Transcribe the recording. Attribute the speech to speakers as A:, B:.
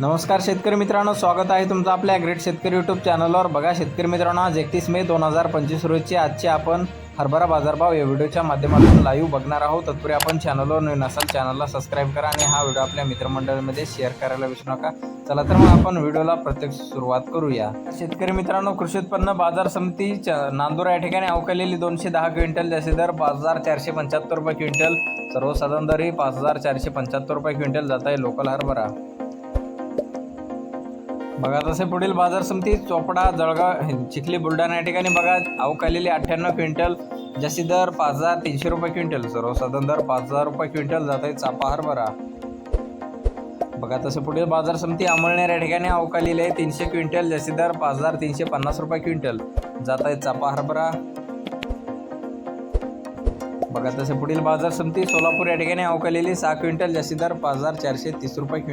A: नमस्कार शेतकरी मित्रांनो स्वागत आहे तुमचं आपल्या ग्रेट शेतकरी यूट्यूब चॅनलवर बघा शेतकरी मित्रांनो आज एकतीस मे दोन हजार पंचवीस रोजची आजचे आपण हरभरा बाजारभाव या व्हिडिओच्या माध्यमातून लाईव्ह बघणार आहोत. तत्पूर्वी आपण चॅनलवर नवीन असाल चॅनलला सबस्क्राईब करा आणि हा व्हिडिओ आपल्या मित्रमंडळामध्ये शेअर करायला विसरू नका. चला तर मग आपण व्हिडिओला प्रत्यक्ष सुरुवात करूया. शेतकरी मित्रांनो कृषी उत्पन्न बाजार समिती नांदूर या ठिकाणी अवकालेली दोनशे दहा क्विंटल जसे दर पाच हजार चारशे पंच्याहत्तर रुपये क्विंटल. सर्वसाधारण दरही पाच हजार चारशे पंच्याहत्तर रुपये क्विंटल जात आहे लोकल हरभरा. बघा तसे पुढील बाजार समिती चोपडा जळगाव चिखली बुलढाणा या ठिकाणी बघा अवकालेली अठ्ठ्याण्णव क्विंटल जशी दर पाच हजार तीनशे रुपये क्विंटल. सर्वसाधारण दर पाच हजार रुपये क्विंटल जात आहे चापा हरभरा. बघा तसे पुढील बाजार समिती अमळनेर या ठिकाणी अवकालेली आहे तीनशे क्विंटल जशी दर पाच हजार तीनशे पन्नास रुपये क्विंटल जात आहे चापा हरभरा. बघा तसे पुढील बाजार समिती सोलापूर या ठिकाणी अवकालेली सहा क्विंटल जशी दर पाच हजार चारशे तीस रुपये क्विंटल.